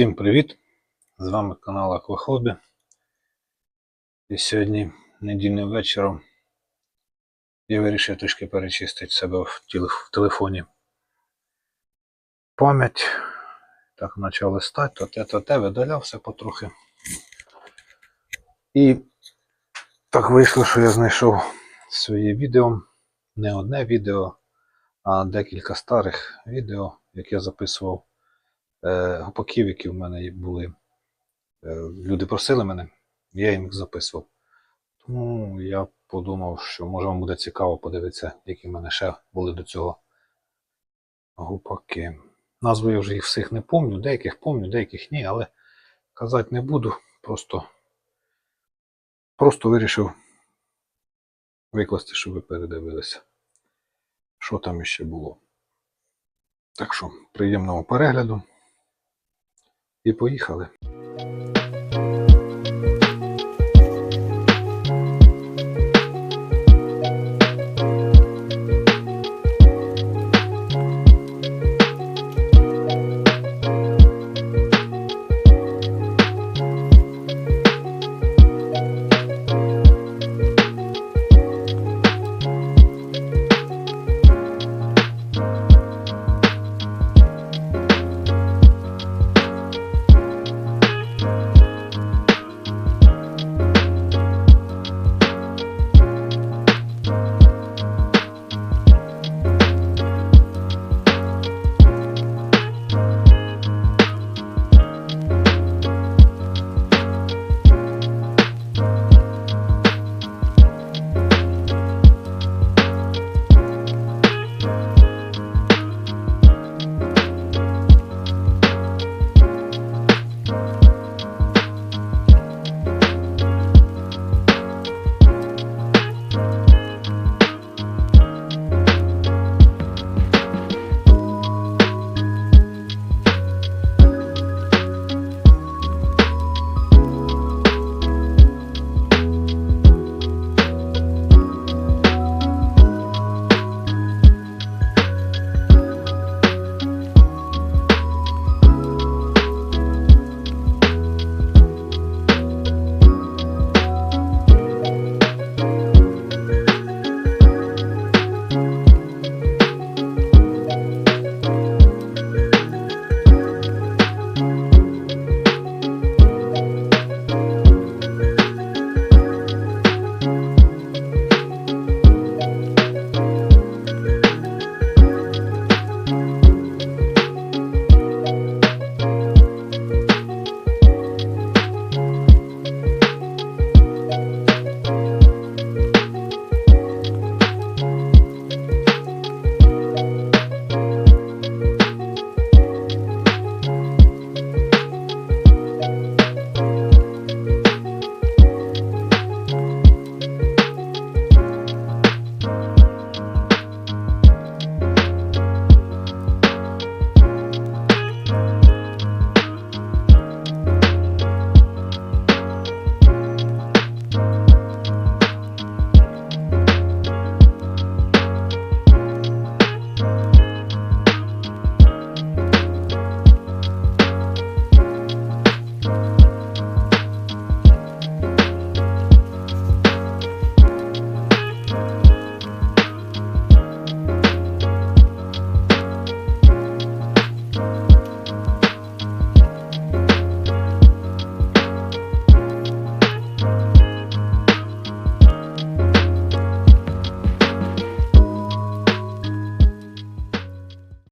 Всім привіт! З вами канал Аквахобі. І сьогодні недільним вечором я вирішив трішки перечистити себе в, телефоні пам'ять. Так почав листати, то те, то те, видаляв все потрохи. І так вийшло, що я знайшов своє відео. Не одне відео, а декілька старих відео, як я записував е, гупаків, які в мене були. Е, люди просили мене, я їм їх записував. Тому я подумав, що може вам буде цікаво подивитися, які в мене ще були до цього гупаки. Назву я вже їх всіх не пам'ятаю, деяких пам'ятаю, деяких ні, але казати не буду. Просто, просто вирішив викласти, щоб ви передивилися, що там іще було. Так що, приємного перегляду. І поїхали.